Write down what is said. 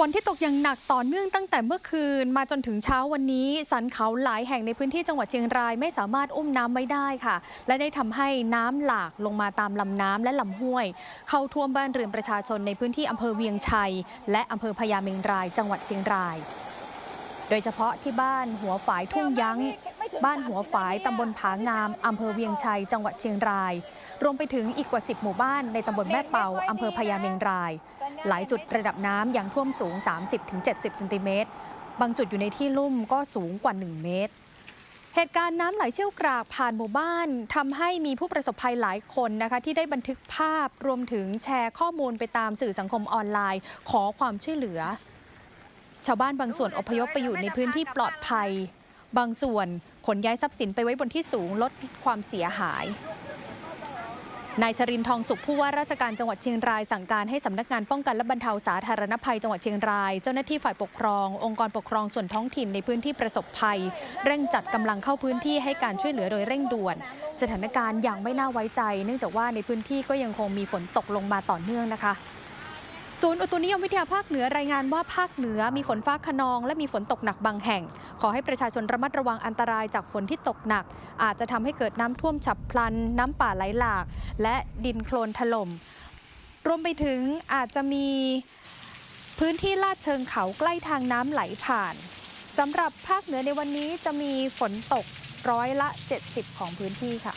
ฝนที่ตกอย่างหนักต่อเนื่องตั้งแต่เมื่อคืน มาจนถึงเช้าวันนี้ สันเขาหลายแห่งในพื้นที่จังหวัดเชียงรายไม่สามารถอุ้มน้ำไว้ได้ค่ะ และได้ทำให้น้ำหลากลงมาตามลำน้ำและลำห้วย เข้าท่วมบ้านเรือนประชาชนในพื้นที่อำเภอเวียงชัย และอำเภอพญาเมงราย จังหวัดเชียงราย โดยเฉพาะที่บ้านหัวฝายทุ่งยั้ง บ้านหัวฝายตำบลผางามอำเภอเวียงชัย จังหวัดเชียงราย รวมไปถึงอีกกว่า 10 หมู่บ้านในตำบลแม่เปาอำเภอพญาเมงราย หลายจุดระดับน้ำยังท่วมสูง 30-70เซนติเมตรบางจุดอยู่ในที่ลุ่มก็สูงกว่า 1 เมตรเหตุการณ์น้ำไหลเชี่ยวกรากผ่านหมู่บ้านทำให้มีผู้ประสบภัยหลายคนนะคะที่ได้บันทึกภาพรวมถึงแชร์ข้อมูลไปตามสื่อสังคมออนไลน์ ขอความช่วยเหลือ ชาวบ้านบางส่วนอพยพไปอยู่ในพื้นที่ปลอดภัย บางส่วนขนย้ายทรัพย์สินไปไว้บนที่สูงลดความเสียหายนายชรินทองสุขผู้ว่าราชการจังหวัดเชียงรายสั่งการให้สำนักงานป้องกันและบรรเทาสาธารณภัยจังหวัดเชียงราย เจ้าหน้าที่ฝ่ายปกครอง องค์กรปกครองส่วนท้องถิ่นในพื้นที่ประสบภัย เร่งจัดกำลังเข้าพื้นที่ให้การช่วยเหลือโดยเร่งด่วน สถานการณ์ยังไม่น่าไว้ใจ เนื่องจากว่าในพื้นที่ก็ยังคงมีฝนตกลงมาต่อเนื่องนะคะ ศูนย์อุตุนิยมวิทยาภาคเหนือรายงานว่าภาคเหนือมีฝนฟ้าขนอง และมีฝนตกหนักบางแห่ง ขอให้ประชาชนระมัดระวังอันตรายจากฝนที่ตกหนัก อาจจะทำให้เกิดน้ำท่วมฉับพลัน น้ำป่าไหลหลาก และดินโคลนถล่มรวมไปถึงอาจจะมีพื้นที่ลาดเชิงเขาใกล้ทางน้ำไหลผ่านสำหรับภาคเหนือในวันนี้จะมีฝนตกร้อยละ 70 ของพื้นที่ค่ะ